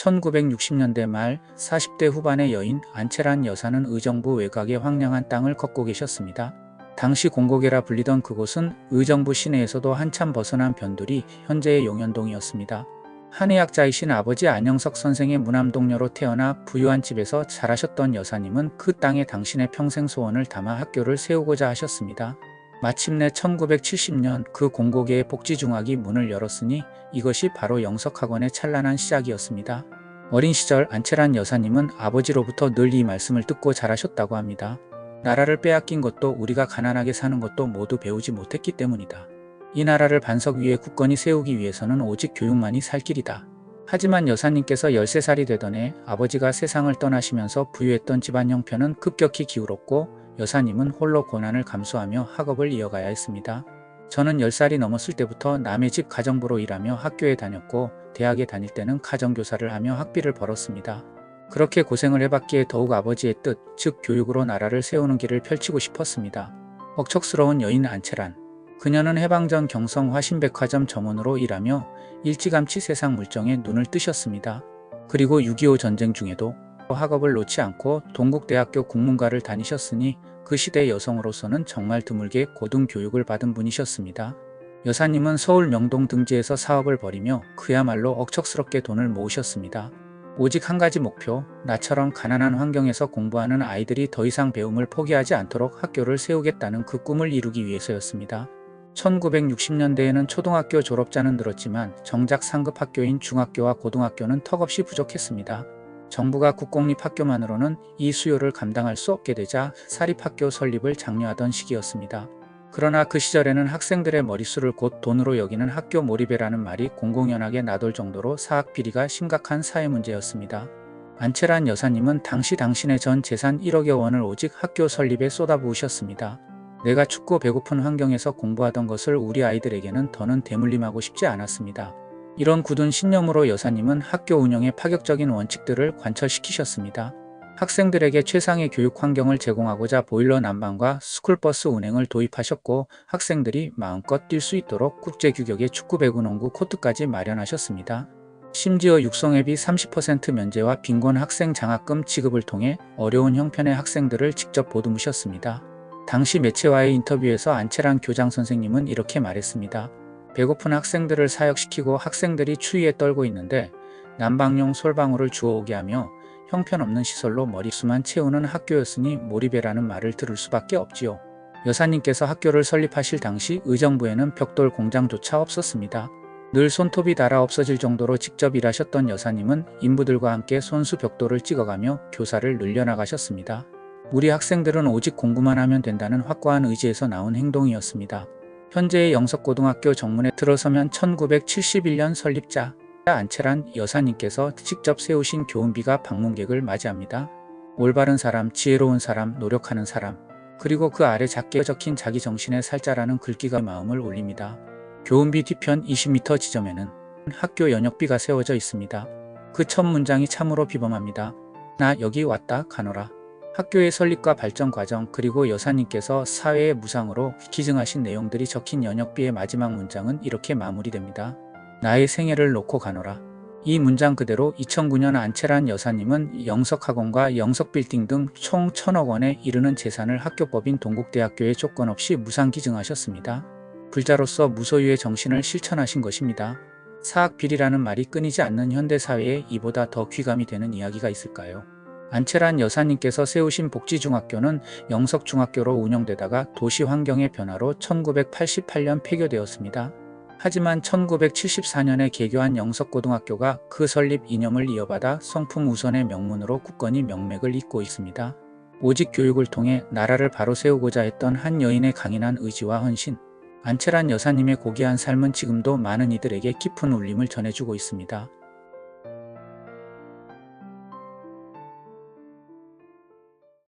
1960년대 말 40대 후반의 여인 안채란 여사는 의정부 외곽의 황량한 땅을 걷고 계셨습니다. 당시 공고계라 불리던 그곳은 의정부 시내에서도 한참 벗어난 변두리 현재의 용현동이었습니다. 한의학자이신 아버지 안영석 선생의 무남동녀로 태어나 부유한 집에서 자라셨던 여사님은 그 땅에 당신의 평생 소원을 담아 학교를 세우고자 하셨습니다. 마침내 1970년 그 공고계의 복지중학이 문을 열었으니 이것이 바로 영석학원의 찬란한 시작이었습니다. 어린 시절 안채란 여사님은 아버지로부터 늘 이 말씀을 듣고 자라셨다고 합니다. 나라를 빼앗긴 것도 우리가 가난하게 사는 것도 모두 배우지 못했기 때문이다. 이 나라를 반석 위에 굳건히 세우기 위해서는 오직 교육만이 살 길이다. 하지만 여사님께서 13살이 되던 해 아버지가 세상을 떠나시면서 부유했던 집안 형편은 급격히 기울었고 여사님은 홀로 고난을 감수하며 학업을 이어가야 했습니다. 저는 10살이 넘었을 때부터 남의 집 가정부로 일하며 학교에 다녔고 대학에 다닐 때는 가정교사를 하며 학비를 벌었습니다. 그렇게 고생을 해봤기에 더욱 아버지의 뜻, 즉 교육으로 나라를 세우는 길을 펼치고 싶었습니다. 억척스러운 여인 안채란. 그녀는 해방전 경성 화신백화점 점원으로 일하며 일찌감치 세상 물정에 눈을 뜨셨습니다. 그리고 6.25 전쟁 중에도 학업을 놓지 않고 동국대학교 국문과를 다니셨으니 그 시대 여성으로서는 정말 드물게 고등교육을 받은 분이셨습니다. 여사님은 서울 명동 등지에서 사업을 벌이며 그야말로 억척스럽게 돈을 모으셨습니다. 오직 한 가지 목표, 나처럼 가난한 환경에서 공부하는 아이들이 더 이상 배움을 포기하지 않도록 학교를 세우겠다는 그 꿈을 이루기 위해서였습니다. 1960년대에는 초등학교 졸업자는 늘었지만 정작 상급 학교인 중학교와 고등학교는 턱없이 부족했습니다. 정부가 국공립학교만으로는 이 수요를 감당할 수 없게 되자 사립학교 설립을 장려하던 시기였습니다. 그러나 그 시절에는 학생들의 머릿수를 곧 돈으로 여기는 학교 몰입이라는 말이 공공연하게 나돌 정도로 사학 비리가 심각한 사회 문제였습니다. 안채란 여사님은 당시 당신의 전 재산 1억여 원을 오직 학교 설립에 쏟아부으셨습니다. 내가 춥고 배고픈 환경에서 공부하던 것을 우리 아이들에게는 더는 대물림하고 싶지 않았습니다. 이런 굳은 신념으로 여사님은 학교 운영의 파격적인 원칙들을 관철시키셨습니다. 학생들에게 최상의 교육 환경을 제공하고자 보일러 난방과 스쿨버스 운행을 도입하셨고 학생들이 마음껏 뛸 수 있도록 국제 규격의 축구 배구 농구 코트까지 마련하셨습니다. 심지어 육성회비 30% 면제와 빈곤 학생 장학금 지급을 통해 어려운 형편의 학생들을 직접 보듬으셨습니다. 당시 매체와의 인터뷰에서 안채란 교장 선생님은 이렇게 말했습니다. 배고픈 학생들을 사역시키고 학생들이 추위에 떨고 있는데 난방용 솔방울을 주워오게 하며 형편없는 시설로 머릿수만 채우는 학교였으니 몰입해라는 말을 들을 수밖에 없지요. 여사님께서 학교를 설립하실 당시 의정부에는 벽돌 공장조차 없었습니다. 늘 손톱이 닳아 없어질 정도로 직접 일하셨던 여사님은 인부들과 함께 손수 벽돌을 찍어가며 교사를 늘려나가셨습니다. 우리 학생들은 오직 공부만 하면 된다는 확고한 의지에서 나온 행동이었습니다. 현재의 영석고등학교 정문에 들어서면 1971년 설립자 안채란 여사님께서 직접 세우신 교훈비가 방문객을 맞이합니다. 올바른 사람, 지혜로운 사람, 노력하는 사람, 그리고 그 아래 작게 적힌 자기 정신의 살자라는 글귀가 마음을 울립니다. 교훈비 뒤편 20m 지점에는 학교 연역비가 세워져 있습니다. 그 첫 문장이 참으로 비범합니다. 나 여기 왔다 가노라. 학교의 설립과 발전 과정 그리고 여사님께서 사회의 무상으로 기증하신 내용들이 적힌 연역비의 마지막 문장은 이렇게 마무리됩니다. 나의 생애를 놓고 가노라. 이 문장 그대로 2009년 안채란 여사님은 영석학원과 영석빌딩 등총 천억 원에 이르는 재산을 학교법인 동국대학교에 조건 없이 무상 기증하셨습니다. 불자로서 무소유의 정신을 실천하신 것입니다. 사학비리라는 말이 끊이지 않는 현대사회에 이보다 더 귀감이 되는 이야기가 있을까요? 안채란 여사님께서 세우신 복지중학교는 영석중학교로 운영되다가 도시 환경의 변화로 1988년 폐교되었습니다. 하지만 1974년에 개교한 영석고등학교가 그 설립 이념을 이어받아 성품 우선의 명문으로 굳건히 명맥을 잇고 있습니다. 오직 교육을 통해 나라를 바로 세우고자 했던 한 여인의 강인한 의지와 헌신, 안채란 여사님의 고귀한 삶은 지금도 많은 이들에게 깊은 울림을 전해주고 있습니다.